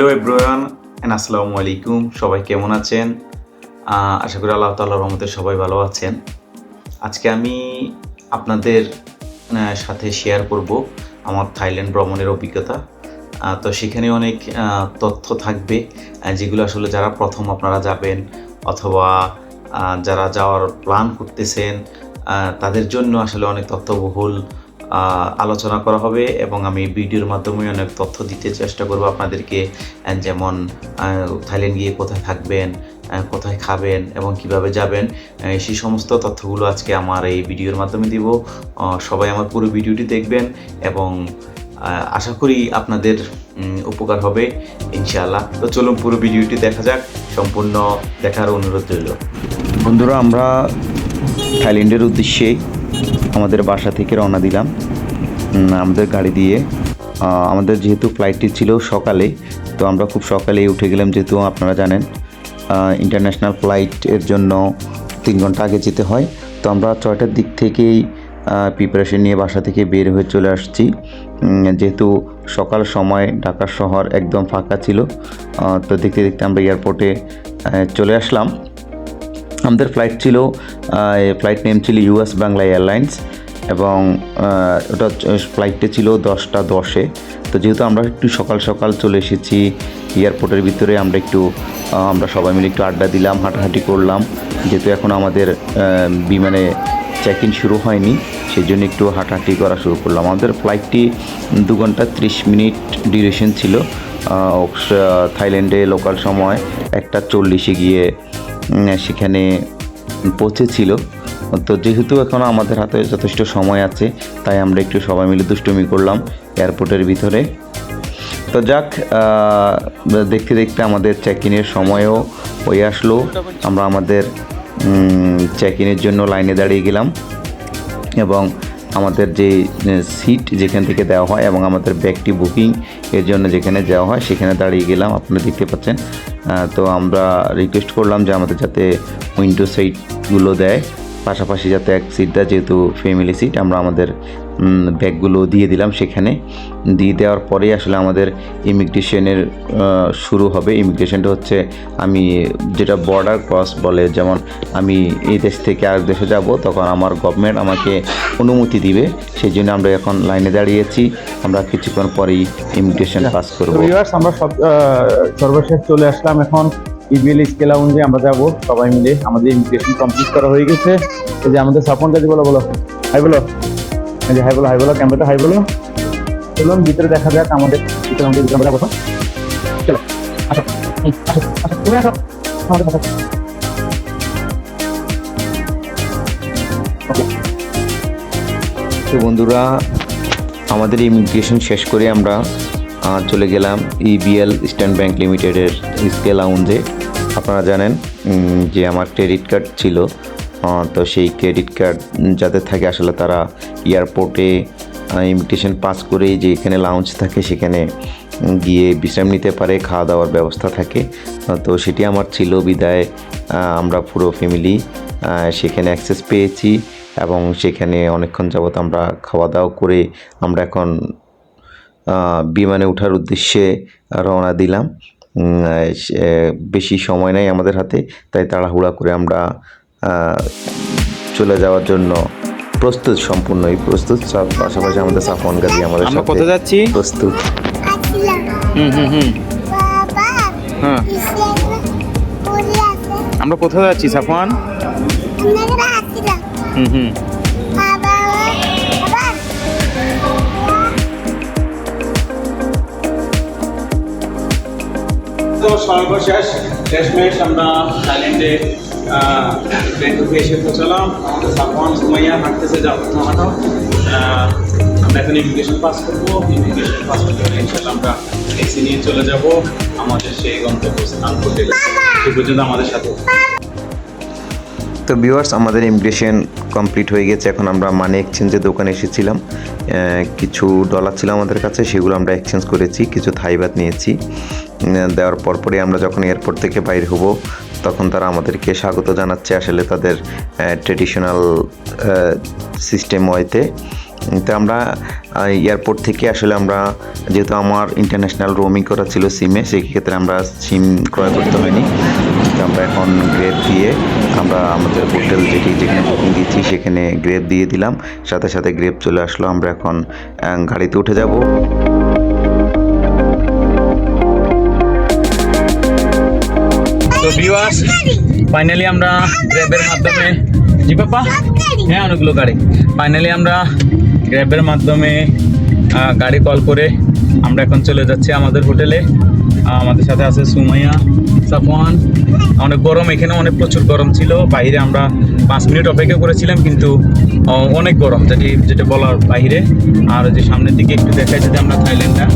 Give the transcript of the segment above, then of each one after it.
Hello এব্রয়ান and আসসালামু আলাইকুম। সবাই কেমন আছেন? আশা করি আল্লাহ তাল্লাহ রহমতে সবাই ভালো আছেন। আজকে আমি আপনাদের সাথে শেয়ার করব আমার থাইল্যান্ড ভ্রমণের অভিজ্ঞতা। তো সেখানে অনেক তথ্য থাকবে যেগুলো আসলে যারা প্রথম আপনারা যাবেন অথবা যারা যাওয়ার প্ল্যান করতেছেন তাদের জন্য আসলে অনেক তথ্যবহুল আলোচনা করা হবে এবং আমি ভিডিওর মাধ্যমে অনেক তথ্য দিতে চেষ্টা করব আপনাদেরকে। যেমন থাইল্যান্ড গিয়ে কোথায় থাকবেন কোথায় খাবেন এবং কীভাবে যাবেন সেই সমস্ত তথ্যগুলো আজকে আমার এই ভিডিওর মাধ্যমে দিব। সবাই আমার পুরো ভিডিওটি দেখবেন এবং আশা করি আপনাদের উপকার হবে, ইনশাআল্লাহ। তো চলুন পুরো ভিডিওটি দেখা যাক, সম্পূর্ণ দেখার অনুরোধ রইল। বন্ধুরা, আমরা থাইল্যান্ডের উদ্দেশ্যে আমাদের বাসা থেকে রওনা দিলাম। আমাদের গাড়ি দিয়ে। আমাদের যেহেতু ফ্লাইটটি ছিল সকালে, তো আমরা খুব সকালেই উঠে গেলাম, যেহেতু আপনারা জানেন ইন্টারন্যাশনাল ফ্লাইটের জন্য তিন ঘণ্টা আগে যেতে হয়। তো আমরা ছয়টার দিক থেকেই প্রিপারেশন নিয়ে বাসা থেকে বের হয়ে চলে আসছি। যেহেতু সকাল সময় ঢাকা শহর একদম ফাঁকা ছিল তো দেখতে দেখতে আমরা এয়ারপোর্টে চলে আসলাম। আমাদের ফ্লাইট ছিল ফ্লাইট নেম ছিল ইউএস বাংলা এয়ারলাইন্স এবং ওটা ফ্লাইটটা ছিল দশটা দশে। তো যেহেতু আমরা একটু সকাল সকাল চলে এসেছি এয়ারপোর্টের ভিতরে আমরা একটু আমরা সবাই মিলে একটু আড্ডা দিলাম, হাঁটাহাঁটি করলাম। যেহেতু এখন আমাদের বিমানে চেক ইন শুরু হয়নি সেই জন্য একটু হাঁটাহাঁটি করা শুরু করলাম। আমাদের ফ্লাইটটি দু ঘণ্টা ত্রিশ মিনিট ডিউরেশন ছিল। থাইল্যান্ডে লোকাল সময় একটা চল্লিশে গিয়ে সেখানে পৌঁছেছিল। তো যেহেতু এখন আমাদের হাতে যথেষ্ট সময় আছে, তাই আমরা একটু সবাই মিলে দুষ্টুমি করলাম এয়ারপোর্টের ভিতরে। তো যাক দেখতে দেখতে আমাদের চেক ইনের সময়ও হয়ে আসলো। আমরা আমাদের চেক ইনের জন্য লাইনে দাঁড়িয়ে গেলাম এবং আমাদের যে সিট যেখান থেকে দেওয়া হয় এবং আমাদের ব্যাগটি বুকিং এর জন্য যেখানে দেওয়া হয়, সেখানে দাঁড়িয়ে গেলাম। আপনারা দেখতে পাচ্ছেন তো আমরা রিকোয়েস্ট করলাম যে আমাদের যাতে উইন্ডো সিটগুলো দেয়, পাশাপাশি যাতে এক সিট দেয়, যেহেতু ফ্যামিলি সিট আমরা আমাদের ব্যাগগুলো দিয়ে দিলাম সেখানে। দিয়ে দেওয়ার পরেই আসলে আমাদের ইমিগ্রেশনের শুরু হবে। ইমিগ্রেশনটা হচ্ছে আমি যেটা বর্ডার ক্রস বলে যেমন আমি এই দেশ থেকে আরেক দেশে যাব তখন আমার গভর্নমেন্ট আমাকে অনুমতি দিবে। সেই জন্য আমরা এখন লাইনে দাঁড়িয়েছি। আমরা কিছুক্ষণ পরেই ইমিগ্রেশন পাস করব। আমরা সব সর্বশেষ চলে আসলাম। এখন ইবিএল স্কে লাউঞ্জে আমরা যাব সবাই মিলে। আমাদের ইমিগ্রেশন কমপ্লিট করা হয়ে গেছে। এই যে আমাদের দাদি বলো বলো। হাই বলো। যে হাই বলো হাই বলো ক্যামেরাটা হাই বলো চলুন, ভিতরে দেখা যাক আমাদের ভিতরে চলো, আসো আসো আসো সাথে তো বন্ধুরা, আমাদের ইমিগ্রেশন শেষ করে আমরা চলে গেলাম ইবিএল ইস্টার্ন ব্যাংক লিমিটেডের স্কেল লাউঞ্জে আপনারা জানেন যে আমার ক্রেডিট কার্ড ছিল। তো সেই ক্রেডিট কার্ড যাদের থাকে, আসলে তারা এয়ারপোর্টে ইমিগ্রেশন পাস করেই যে এখানে লাউঞ্জ থাকে, সেখানে গিয়ে বিশ্রাম নিতে পারে, খাওয়া দাওয়ার ব্যবস্থা থাকে। তো সেটি আমার ছিল বিদায়। আমরা পুরো ফ্যামিলি সেখানে অ্যাক্সেস পেয়েছি এবং সেখানে অনেকক্ষণ যাবৎ আমরা খাওয়া দাওয়া করে আমরা এখন বিমানে ওঠার উদ্দেশ্যে রওনা দিলাম। বেশি সময় নেই আমাদের হাতে, তাই তাড়াহুড়া করে আমরা চলে যাওয়ার জন্য প্রস্তুত সম্পূর্ণই প্রস্তুত। সব- পাশাপাশি আমাদের সাফন গাজী আমাদের আমরা সাথে কোথায় যাচ্ছি? প্রস্তুত। হুম হুম হুম। হ্যাঁ। আমরা কোথায় যাচ্ছি সাফওয়ান? হুম হুম। তো সর্বশেষ শেষমেশ আমরা থাইল্যান্ডে ব্যাংককে এসে পৌঁছালাম আমাদের সাফওয়ান সুমাইয়া হাঁটতেছে যাব না হাঁটো আহ, আমরা এখন ইমিগ্রেশন পাস করব ইমিগ্রেশন পাস করতে হলে ইনশাল্লাহ আমরা ট্যাক্সি নিয়ে চলে যাব আমাদের সেই গন্তব্যস্থান হোটেল সে পর্যন্ত আমাদের সাথে তো ভিউয়ার্স আমাদের ইমিগ্রেশন কমপ্লিট হয়ে গেছে। এখন আমরা মানি এক্সচেঞ্জের দোকানে এসেছিলাম। কিছু ডলার ছিল আমাদের কাছে সেগুলো আমরা এক্সচেঞ্জ করেছি কিছু থাইবাত নিয়েছি। দেওয়ার পরপরই আমরা যখন এয়ারপোর্ট থেকে বাইর হব তখন তারা আমাদেরকে স্বাগত জানাচ্ছে আসলে তাদের ট্রেডিশনাল সিস্টেম ওয়েতে তো। আমরা এয়ারপোর্ট থেকে আসলে আমরা, যেহেতু আমার ইন্টারন্যাশনাল রোমিং করা ছিল সিমে সেক্ষেত্রে আমরা সিম ক্রয় করতে হয়নি। আমরা এখন গ্রেপ দিয়ে আমরা আমাদের হোটেল যেটি, যেখানে বুকিং দিচ্ছি, সেখানে গ্রেপ দিয়ে দিলাম। সাথে সাথে গ্রেপ চলে আসলো। আমরা এখন গাড়িতে উঠে যাব। তো ভিউয়ার্স ফাইনালি আমরা গ্র্যাবের মাধ্যমে, জি পাপা? হ্যাঁ অনেকগুলো গাড়ি। ফাইনালি আমরা গ্র্যাবের মাধ্যমে গাড়ি কল করে আমরা এখন চলে যাচ্ছি আমাদের হোটেলে। আমাদের সাথে আছে সুমাইয়া, সাফওয়ান। অনেক গরম, এখানে অনেক প্রচুর গরম ছিল। বাইরে আমরা পাঁচ মিনিট অপেক্ষা করেছিলাম, কিন্তু অনেক গরম যেটি যেটা বলার বাইরে। আর যে সামনের দিকে একটু দেখাই যদি আমরা থাইল্যান্ডটা।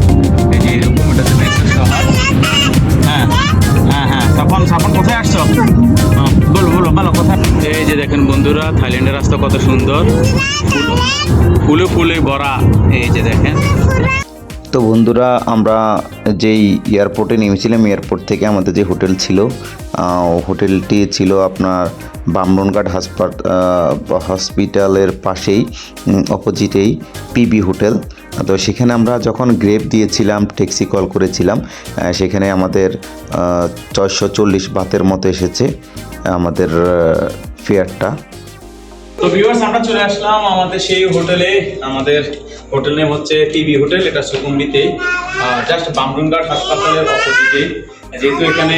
এই যে এরকম এটা হ্যাঁ হ্যাঁ হ্যাঁ। সাফন সাফন কোথায় আসছো? হ্যাঁ, বলো বলো বলো কোথায়? এই যে দেখেন বন্ধুরা থাইল্যান্ডের রাস্তা কত সুন্দর। ফুলে ফুলে ভরা এই যে দেখেন। তো বন্ধুরা আমরা যেই এয়ারপোর্টে নেমেছিলাম এয়ারপোর্ট থেকে আমাদের যে হোটেল ছিল হোটেলটি ছিল আপনার বামরনঘাট হাসপাত হসপিটালের পাশেই অপোজিটেই পিবি হোটেল। তো সেখানে আমরা যখন গ্রেপ দিয়েছিলাম, ট্যাক্সি কল করেছিলাম সেখানে আমাদের ছয়শো চল্লিশ বাতের মতো এসেছে, আমাদের ফেয়ারটা। তো ভিউয়ার্স আমরা চলে আসলাম আমাদের সেই হোটেলে। আমাদের হোটেল নেম হচ্ছে টিভি হোটেল, এটা সুকুম্বিতে জাস্ট বামরুনঘাট হাসপাতালের অপোজিটে যেহেতু এখানে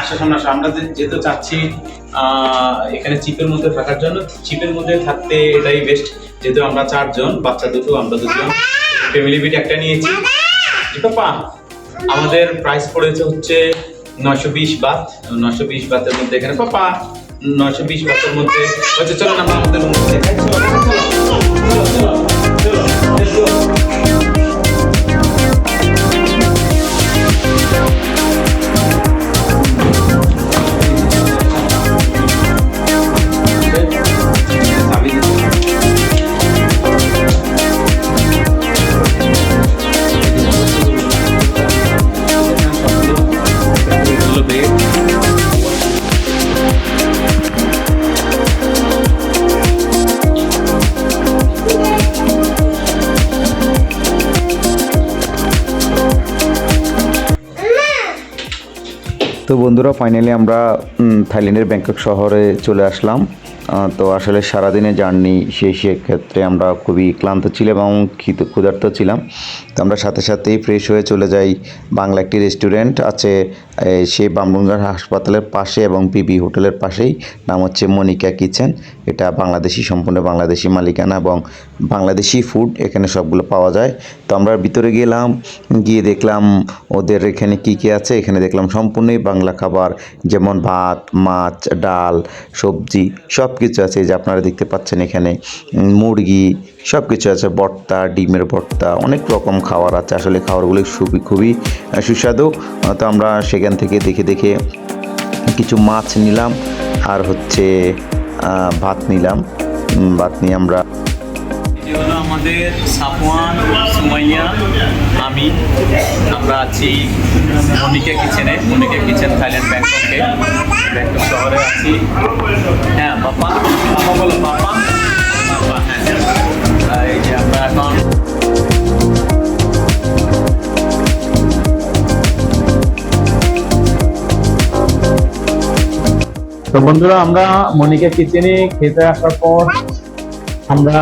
আসার সামনে আসা আমরা যেহেতু চাচ্ছি এখানে চিপের মধ্যে থাকার জন্য চিপের মধ্যে থাকতে এটাই বেস্ট যেহেতু আমরা চারজন বাচ্চা দুটো আমরা দুজন ফ্যামিলি বিট একটা নিয়েছি। পাপা আমাদের প্রাইস পড়েছে হচ্ছে নয়শো বিশ বাত নয়শো বিশ বাতের মধ্যে এখানে পাপা নয়শো বিশ বাতের মধ্যে হচ্ছে চলো আমরা আমাদের মধ্যে দেখাই চলো। বন্ধুরা ফাইনালি আমরা থাইল্যান্ডের ব্যাংকক শহরে চলে আসলাম। তো আসলে সারাদিনে জার্নি সেই সেক্ষেত্রে আমরা খুবই ক্লান্ত ছিলাম এবং ক্ষুধার্ত ছিলাম। তো আমরা সাথে সাথেই ফ্রেশ হয়ে চলে যাই। বাংলা একটি রেস্টুরেন্ট আছে সেই বামরুঙ্গার হাসপাতালের পাশে এবং পিবি হোটেলের পাশেই। নাম হচ্ছে মনিকা কিচেন। এটা বাংলাদেশি, সম্পূর্ণ বাংলাদেশি মালিকানা এবং বাংলাদেশি ফুড এখানে সবগুলো পাওয়া যায়। তো আমরা ভিতরে গেলাম, গিয়ে দেখলাম ওদের এখানে কি কি আছে। এখানে দেখলাম সম্পূর্ণই বাংলা খাবার, যেমন ভাত, মাছ, ডাল, সবজি সব কিছু আছে যে আপনারা দেখতে পাচ্ছেন এখানে মুরগি সব কিছু আছে। ভর্তা, ডিমের ভর্তা, অনেক রকম খাবার আছে। আসলে খাবারগুলো খুবই খুবই সুস্বাদু। তো আমরা সেখান থেকে দেখে দেখে কিছু মাছ নিলাম আর হচ্ছে ভাত নিলাম। ভাত নিয়ে আমরা আমাদের সাফওয়ান, সুমাইয়া, আমি। আমরা আছি মনিকা কিচেনে, মনিকা কিচেন থাইল্যান্ড ব্যাংককে। ব্যাংকক শহরে আছি। হ্যাঁ বাপ্পা বাপ্পা বলো বাপ্পা তো বন্ধুরা আমরা মনিকা কিচেনে খেতে আসার পর আমরা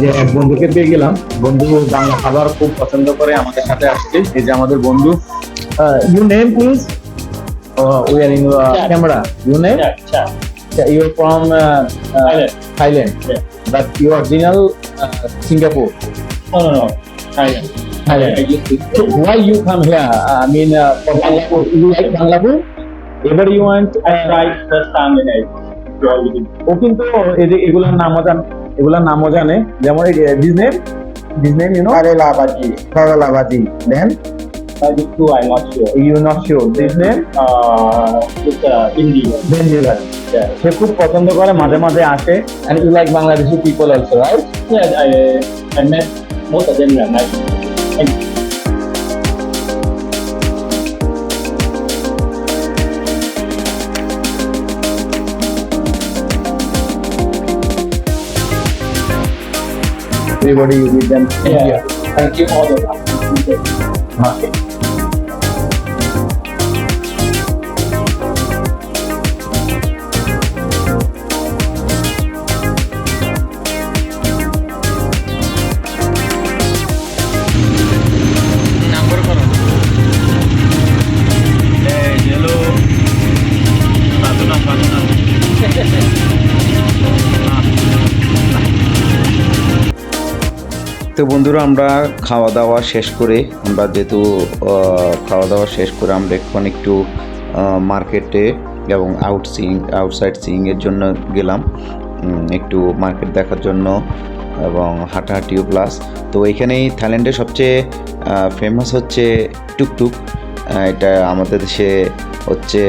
যে এক বন্ধুকে পেয়ে গেলাম বন্ধু বাংলা খাবার খুব পছন্দ করে আমাদের সাথে আসছে এই যে আমাদের বন্ধু you name please we are in camera you name you are from Thailand but you original Singapore No, no, no. Thailand. Thailand. I used to. So why you come here? I mean, uh, for Bangladesh, you like Bangladesh? এবার you want I write first time in ও কিন্তু এগুলোর নামও জানে এগুলোর নামও জানে। যেমন Disney Disney you know আরে লাভাজি। ফার লাভাজি। দেন uh, uh, সে খুব পছন্দ করে মাঝে মাঝে আসে। Like Bangladeshi people also right most everybody meet them Yeah. Thank you all the market. বন্ধুরা, আমরা খাওয়া দাওয়া শেষ করে, আমরা যেহেতু খাওয়া দাওয়া শেষ করে আমরা এখন একটু মার্কেটে এবং আউট সিং আউটসাইড সিইংয়ের জন্য গেলাম। একটু মার্কেট দেখার জন্য এবং হাঁটাহাঁটিও প্লাস তো এখানেই থাইল্যান্ডের সবচেয়ে ফেমাস হচ্ছে টুকটুক। এটা আমাদের দেশে হচ্ছে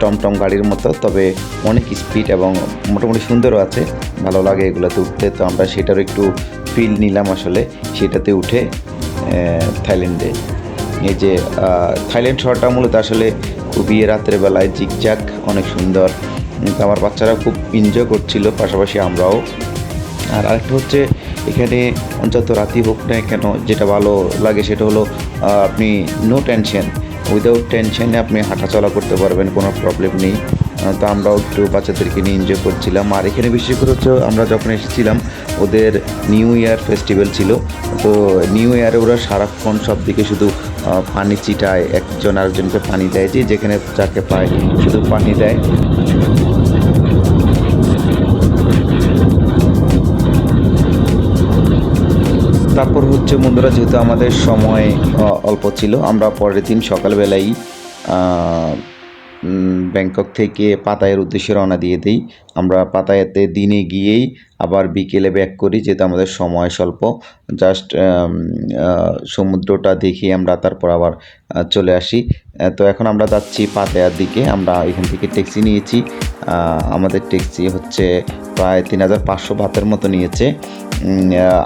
টমটম গাড়ির মতো, তবে অনেক স্পিড এবং মোটামুটি সুন্দরও আছে, ভালো লাগে এগুলোতে উঠতে, তো আমরা সেটার একটু ফিল নিলাম আসলে, সেটাতে উঠে থাইল্যান্ডে। এই যে থাইল্যান্ড শহরটা মূলত আসলে খুবই রাত্রের বেলায় জিকজাক অনেক সুন্দর। আমার বাচ্চারা খুব এনজয় করছিল, পাশাপাশি আমরাও। আর আরেকটা হচ্ছে, এখানে যত রাতি হোক না কেন, যেটা ভালো লাগে সেটা হলো আপনি নো টেনশন উইদাউট টেনশনে আপনি হাঁটাচলা করতে পারবেন, কোনো প্রবলেম নেই। তো আমরাও একটু বাচ্চাদেরকে নিয়ে এনজয় করছিলাম। আর এখানে বিশেষ করে হচ্ছে আমরা যখন এসেছিলাম, ওদের নিউ ইয়ার ফেস্টিভ্যাল ছিল। তো নিউ ইয়ারে ওরা সারাক্ষণ সব দিকে শুধু পানি চিটায় একজন আরেকজনকে পানি দেয়, যে যেখানে যাকে পায় শুধু পানি দেয়। হচ্ছে বন্ধুরা, যেহেতু আমাদের সময় অল্প ছিল, আমরা পরের দিন সকালবেলাই ব্যাংকক থেকে পাতায়ের উদ্দেশ্যে রওনা দিয়ে দিই। আমরা পাতায়াতে দিনে গিয়েই আবার বিকেলে ব্যাক করি, যেহেতু আমাদের সময় স্বল্প। জাস্ট সমুদ্রটা দেখে আমরা তারপর আবার চলে আসি। তো এখন আমরা যাচ্ছি পাতায়ার দিকে। আমরা এখান থেকে ট্যাক্সি নিয়েছি। আমাদের ট্যাক্সি হচ্ছে প্রায় তিন হাজার পাঁচশো বাতের মতো নিয়েছে।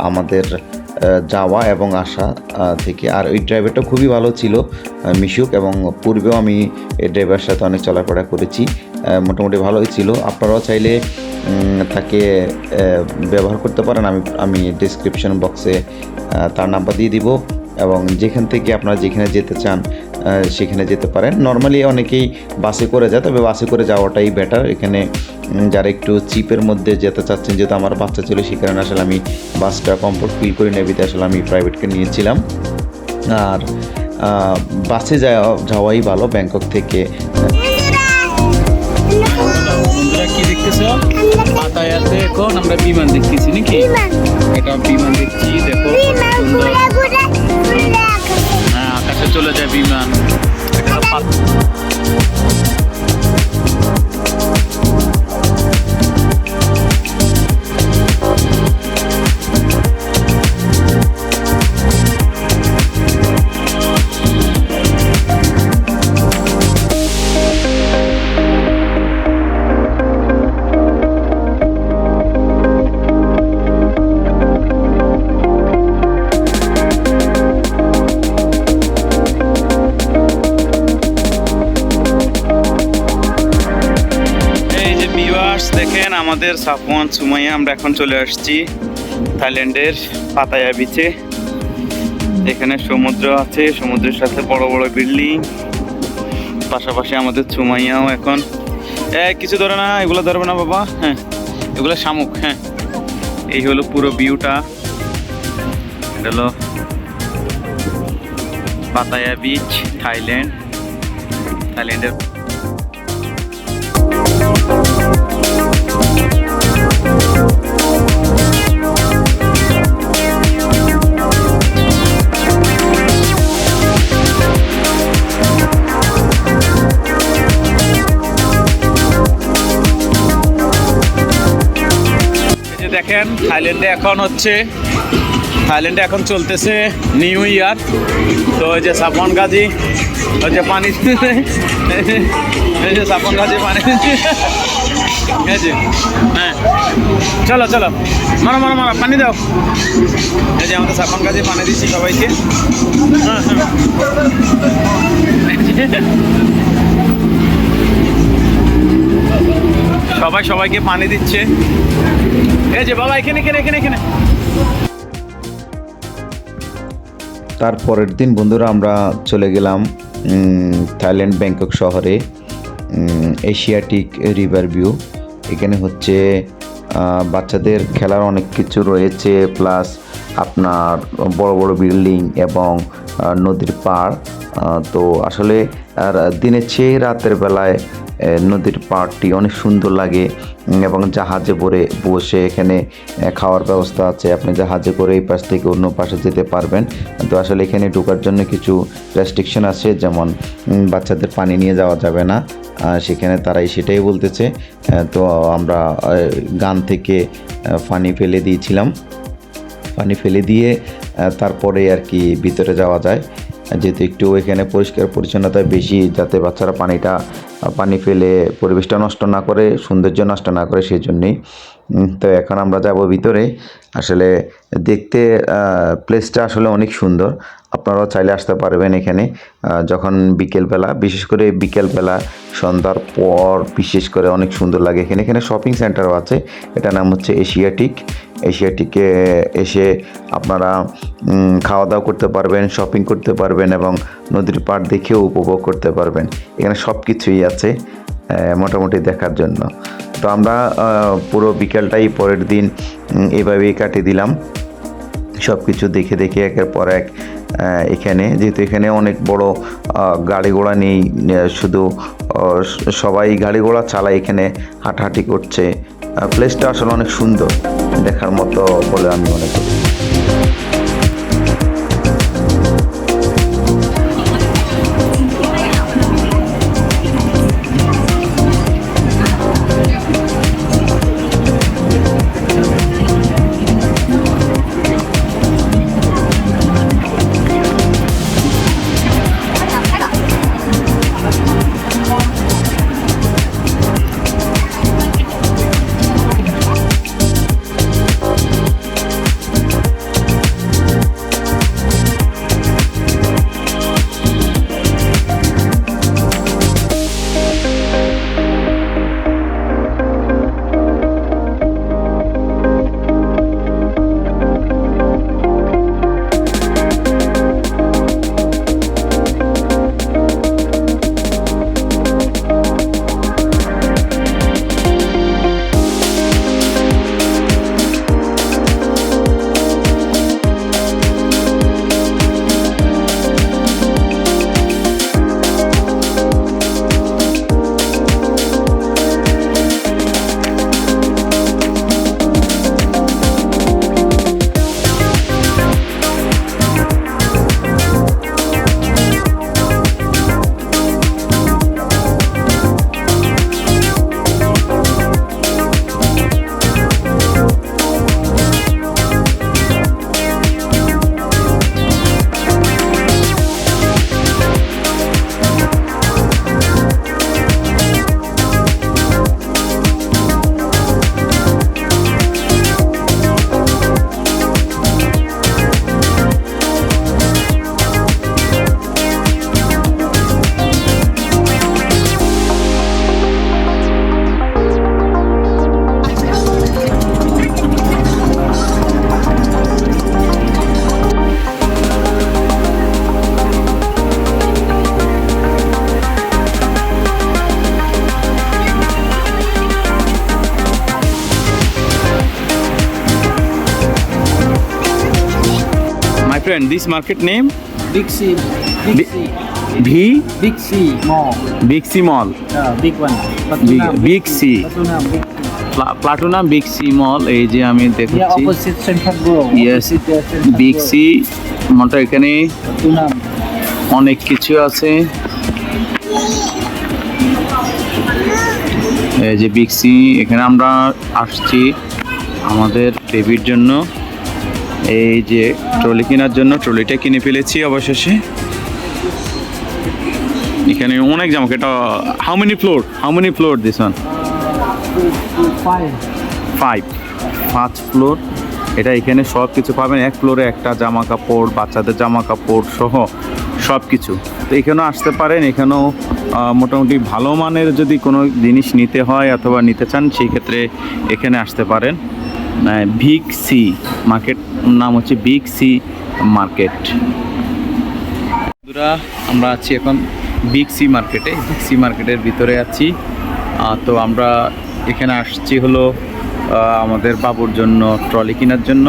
আমাদের যাওয়া এবং আসা থেকে। আর ওই ড্রাইভারটা খুবই ভালো ছিল মিশুক, এবং পূর্বেও আমি এই ড্রাইভারের সাথে অনেক চলাফেরা করেছি মোটামুটি ভালোই ছিল। আপনারাও চাইলে তাকে ব্যবহার করতে পারেন। আমি আমি ডিসক্রিপশন বক্সে তার নাম্বার দিয়ে দিব, এবং যেখান থেকে আপনারা যেখানে যেতে চান সেখানে যেতে পারেন। নর্মালি অনেকেই বাসে করে যায় তবে বাসে করে যাওয়াটাই বেটার এখানে যারা একটু চিপের মধ্যে যেতে চাচ্ছেন যেহেতু আমার বাচ্চা ছিল সেই কারণে আসলে আমি বাসটা কমফোর্ট ফিল করি নেবিতে আসলে আমি প্রাইভেটকে নিয়েছিলাম। আর বাসে যাওয়া যাওয়াই ভালো ব্যাংকক থেকে। বন্ধুরা কি দেখতেছো? পাতায়াতে এখন আমরা বিমান দেখতেছি নাকি? এটা সাফওয়ান সুমাইয়া, আমরা এখন চলে আসছি থাইল্যান্ডের পাতায়া বিচে এখানে সমুদ্র আছে, সমুদ্রের সাথে বড় বড় বিল্ডিং পাশাপাশি আমাদের সুমাইয়াও এখন কিছু ধরে না, এগুলো ধরবে না বাবা হ্যাঁ এগুলো শামুক হ্যাঁ। এই হলো পুরো ভিউটা এটা হলো পাতায়া বিচ থাইল্যান্ড। থাইল্যান্ডের দেখেন, থাইল্যান্ডে এখন হচ্ছে, থাইল্যান্ডে এখন চলতেছে নিউ ইয়ার। তো ওই যে সাপন গাজী, ওই যে পানি এই যে সাপন গাজী পানি হ্যাঁ। চলো চলো। মারো মারো মারো, পানি দাও। এই যে আমাদের সাপন গাজী পানি দিচ্ছি সবাইকে। হ্যাঁ হ্যাঁ। সবাই সবাইকে পানি দিচ্ছে। এই যে বাবা, এখানে এখানে এখানে এখানে। তার পরের দিন বন্ধুরা আমরা চলে গেলাম থাইল্যান্ড, ব্যাংকক শহরে এশিয়াটিক রিভার ভিউ। এখানে হচ্ছে বাচ্চাদের খেলার অনেক কিছু রয়েছে, প্লাস আপনার বড় বড় বিল্ডিং এবং নদীর পাড়। তো আসলে, আর দিনের চেয়ে রাতের বেলায় নদীর পাড়টি অনেক সুন্দর লাগে এবং জাহাজে করে বসে এখানে খাওয়ার ব্যবস্থা আছে। আপনি জাহাজে করে এই পাশ থেকে অন্য পাশে যেতে পারবেন। তো আসলে এখানে ঢোকার জন্য কিছু রেস্ট্রিকশন আছে, যেমন বাচ্চাদের পানি নিয়ে যাওয়া যাবে না। সেখানে তারাই সেটাই বলতেছে। তো আমরা গান থেকে পানি ফেলে দিয়েছিলাম। পানি ফেলে দিয়ে তারপরে আর কি ভিতরে যাওয়া যায়। যেহেতু একটু এখানে পরিষ্কার পরিচ্ছন্নতা বেশি, যাতে বাচ্চারা পানিটা পানি ফেলে পরিবেশটা নষ্ট না করে, সৌন্দর্য নষ্ট না করে সেই জন্যেই তো এখন আমরা যাব ভিতরে। আসলে দেখতে প্লেসটা আসলে অনেক সুন্দর। আপনারাও চাইলে আসতে পারবেন এখানে। যখন বিকেলবেলা, বিশেষ করে বিকেলবেলা, সন্ধ্যার পর বিশেষ করে অনেক সুন্দর লাগে এখানে। এখানে শপিং সেন্টারও আছে। এটার নাম হচ্ছে এশিয়াটিক এশিয়াটিকে এসে আপনারা খাওয়া দাওয়া করতে পারবেন শপিং করতে পারবেন এবং নদীর পাড় দেখেও উপভোগ করতে পারবেন। এখানে সব কিছুই আছে মোটামুটি দেখার জন্য। তো আমরা পুরো বিকালটাই পরের দিন এভাবেই কাটিয়ে দিলাম। সব কিছু দেখে দেখে একের পর এক এখানে, যেহেতু এখানে অনেক বড় গাড়ি ঘোড়া নেই শুধু সবাই গাড়ি ঘোড়া চালায় এখানে হাঁটাহাঁটি করছে। প্লেসটা আসলে অনেক সুন্দর, দেখার মতো বলে আমি মনে করি। My this market name Big C, Big C, V Big C Mall. Big C Mall, Uh, big one. Big, Big C, Platinum, Big C. Platuna Big C Mall এই যে আমি Yeah, the Central big. C মলটা এখানে. অনেক কিছু আছে এই যে big C এখানে আমরা আসছি আমাদের বেবির জন্য এই যে ট্রলি কেনার জন্য, ট্রলিটা কিনে ফেলেছি অবশেষে। এখানে অনেক জামা এটা how many floor how many floor this one. Five পাঁচ ফ্লোর এটা এখানে সব কিছু পাবেন। এক ফ্লোরে একটা জামা কাপড়, বাচ্চাদের জামা কাপড় সহ সব কিছু তো এখানেও আসতে পারেন। এখানেও মোটামুটি ভালো মানের যদি কোনো জিনিস নিতে হয় অথবা নিতে চান, সেই ক্ষেত্রে এখানে আসতে পারেন। বিগ সি মার্কেট নাম হচ্ছে বিগ সি মার্কেট বন্ধুরা, আমরা আছি এখন বিগ সি মার্কেটে বিগ সি মার্কেটের ভিতরে আছি। তো আমরা এখানে আসছি হলো আমাদের বাবুর জন্য ট্রলি কেনার জন্য।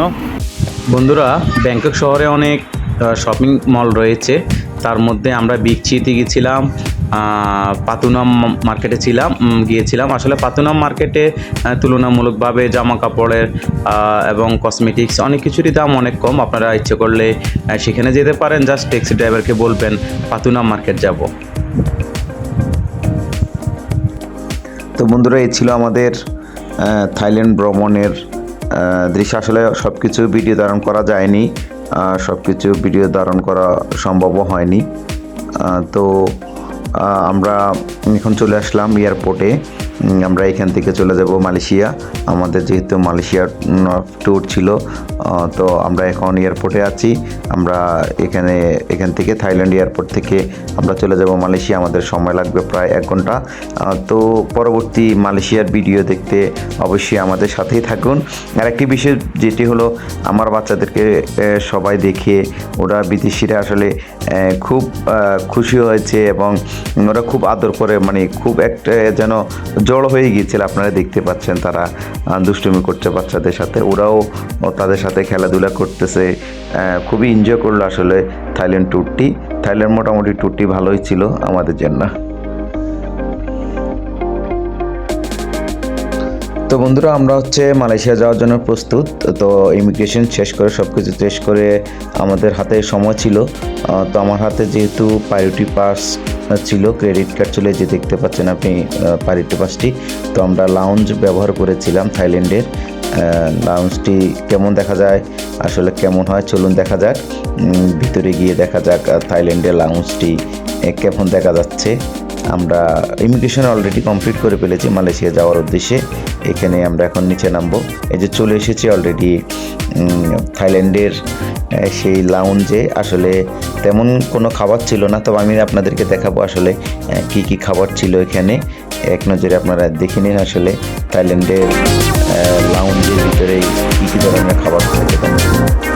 বন্ধুরা, ব্যাংকক শহরে অনেক শপিং মল রয়েছে। তার মধ্যে আমরা বিগ সিতে গেছিলাম। পাতুনাম মার্কেটে ছিলাম গিয়েছিলাম। আসলে পাতুনাম মার্কেটে তুলনামূলকভাবে জামা কাপড়ের এবং কসমেটিক্স অনেক কিছুরই দাম অনেক কম। আপনারা ইচ্ছে করলে সেখানে যেতে পারেন। জাস্ট ট্যাক্সি ড্রাইভারকে বলবেন, পাতুনাম মার্কেট যাব। তো বন্ধুরা, এই ছিল আমাদের থাইল্যান্ড ভ্রমণের দৃশ্য। আসলে সব কিছু ভিডিও ধারণ করা যায়নি। সব কিছু ভিডিও ধারণ করা সম্ভবও হয়নি। তো আমরা এখন চলে আসলাম এয়ারপোর্টে আমরা এখান থেকে চলে যাব মালয়েশিয়া। আমাদের যেহেতু মালয়েশিয়ার ট্যুর ছিল তো আমরা এখন এয়ারপোর্টে আছি। আমরা এখানে, এখান থেকে থাইল্যান্ড এয়ারপোর্ট থেকে আমরা চলে যাব মালয়েশিয়া। আমাদের সময় লাগবে প্রায় এক ঘণ্টা। তো পরবর্তী মালয়েশিয়ার ভিডিও দেখতে অবশ্যই আমাদের সাথেই থাকুন। আর একটি বিষয় যেটি হলো, আমার বাচ্চাদেরকে সবাই দেখে ওরা বিদেশিরা আসলে খুব খুশি হয়েছে এবং ওরা খুব আদর করে মানে খুব একটা যেন জড়ো হয়ে গিয়েছিল। আপনারা দেখতে পাচ্ছেন তারা দুষ্টুমি করছে বাচ্চাদের সাথে। ওরাও তাদের সাথে খেলাধুলা করতেছে। খুবই এনজয় করল আসলে থাইল্যান্ড ট্যুরটি থাইল্যান্ড মোটামুটি ট্যুরটি ভালোই ছিল আমাদের জন্য। তো বন্ধুরা, আমরা হচ্ছে মালয়েশিয়া যাওয়ার জন্য প্রস্তুত। তো ইমিগ্রেশন শেষ করে সব কিছু শেষ করে আমাদের হাতে সময় ছিল। তো আমার হাতে যেহেতু প্রায়োরিটি পাস ছিল ক্রেডিট কার্ড এই যে দেখতে পাচ্ছেন আপনি প্রায়োরিটি পাসটি তো আমরা লাউঞ্জ ব্যবহার করেছিলাম থাইল্যান্ডের। লাউঞ্জটি কেমন দেখা যায়, আসলে কেমন হয়, চলুন দেখা যাক। ভিতরে গিয়ে দেখা যাক থাইল্যান্ডের লাউঞ্জটি কেমন দেখা যাচ্ছে। আমরা ইমিগ্রেশন অলরেডি কমপ্লিট করে ফেলেছি মালয়েশিয়া যাওয়ার উদ্দেশ্যে। এখানে আমরা এখন নিচে নামবো। এই যে চলে এসেছি অলরেডি থাইল্যান্ডের সেই লাউঞ্জে আসলে তেমন কোনো খাবার ছিল না, তবে আমি আপনাদেরকে দেখাবো আসলে কি কি খাবার ছিল এখানে। এক নজরে আপনারা দেখে নিন আসলে থাইল্যান্ডের লাউঞ্জের ভিতরে কী কী ধরনের খাবার থাকে